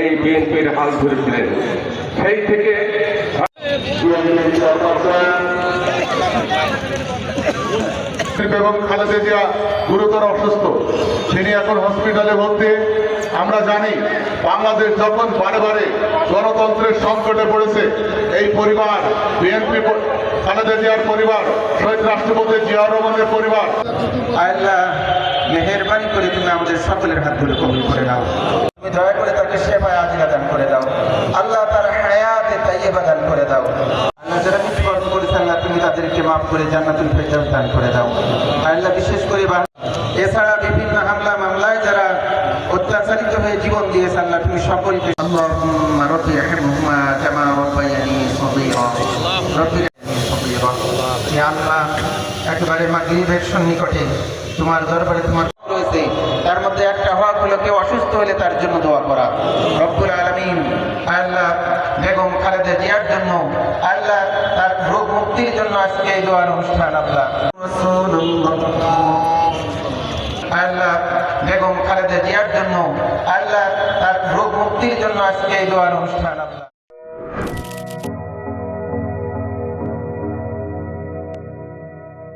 এই বিএনপির হাল ধরেছিলেন সেই থেকে বেগম খালেদা জিয়া গুরুতর অসুস্থ। তিনি এখন হসপিটালে ভর্তি। আমরা জানি বাংলাদেশ যখন বারে বারে গণতন্ত্রের সংকটে পড়েছে এই পরিবার বিএনপি খালেদা জিয়ার পরিবার শহীদ রাষ্ট্রপতি জিয়াউর রহমানের পরিবার। আল্লাহ মেহেরবানি করে তুমি আমাদের সকলের হাতগুলো কবুল করে নাও। তুমি দয়া করে তাকে সেবায় আজিলা দান করে দাও। আল্লাহ তার হায়াতে তাইয়েবা দান করে দাও। একেবারে সন্নিকটে তোমার দরবারে তোমার রয়েছে তার মধ্যে একটা হক হলো কেউ অসুস্থ হলে তার জন্য দোয়া করা। রব্বুল আলামিন আল্লাহ বেগম খালেদা জিয়ার জন্য, আল্লাহ তার রোগ মুক্তির জন্য আজকে এই দোয়ার অনুষ্ঠান আল্লাহ। আল্লাহ বেগম খালেদা জিয়ার জন্য, আল্লাহ তার রোগ মুক্তির জন্য আজকে এই দোয়ার অনুষ্ঠান আল্লাহ।